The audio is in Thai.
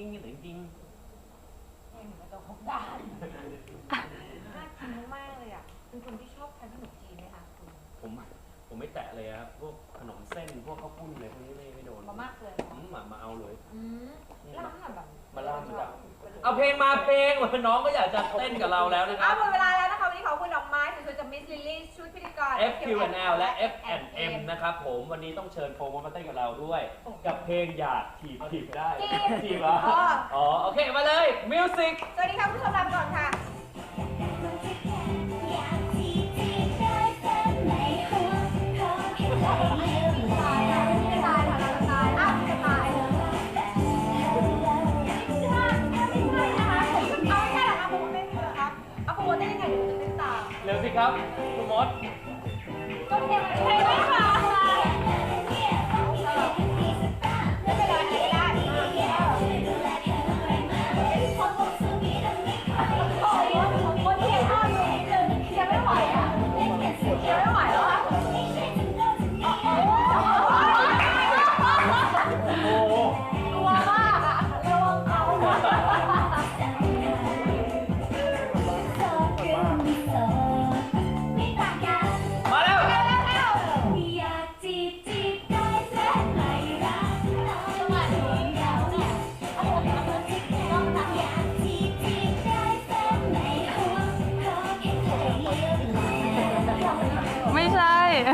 ริงๆจริงเพลงเหมือนกระจกของด้านน่ากินมากๆเลยอะเป็นคนที่ชอบทานขนมจีนไหมคะคุณๆผมผมไม่แตะเลยครับพวกขนมเส้นพวกข้าวปุ้นอะไรพวกนี้ไม่ไม่โดนมามากเลยอืมมามาเอาเลย อืมแล้วทำแบบ มาล่ามาล่าเอาเพลงมาเพลงนน้องก็อยากจะเต้นกับเราแล้วนะคอ้ารัวบหมดเวลาแล้ว ไม้สวยๆจากมิสลิลลี่ชุดพิธีกร FQNL และ F&M นะครับผมวันนี้ต้องเชิญโฟมมาเต้นกับเราด้วย กับเพลงอยากถีบถีบได้จีบถีบเหรออ๋อ โอเค มาเลยมิวสิกสวัสดีค่ะคุณผู้ชมลาไปก่อนค่ะ เดี๋ยวสิครับคุณมด ก็เพลงมันเพ ไม่ใช่ เอ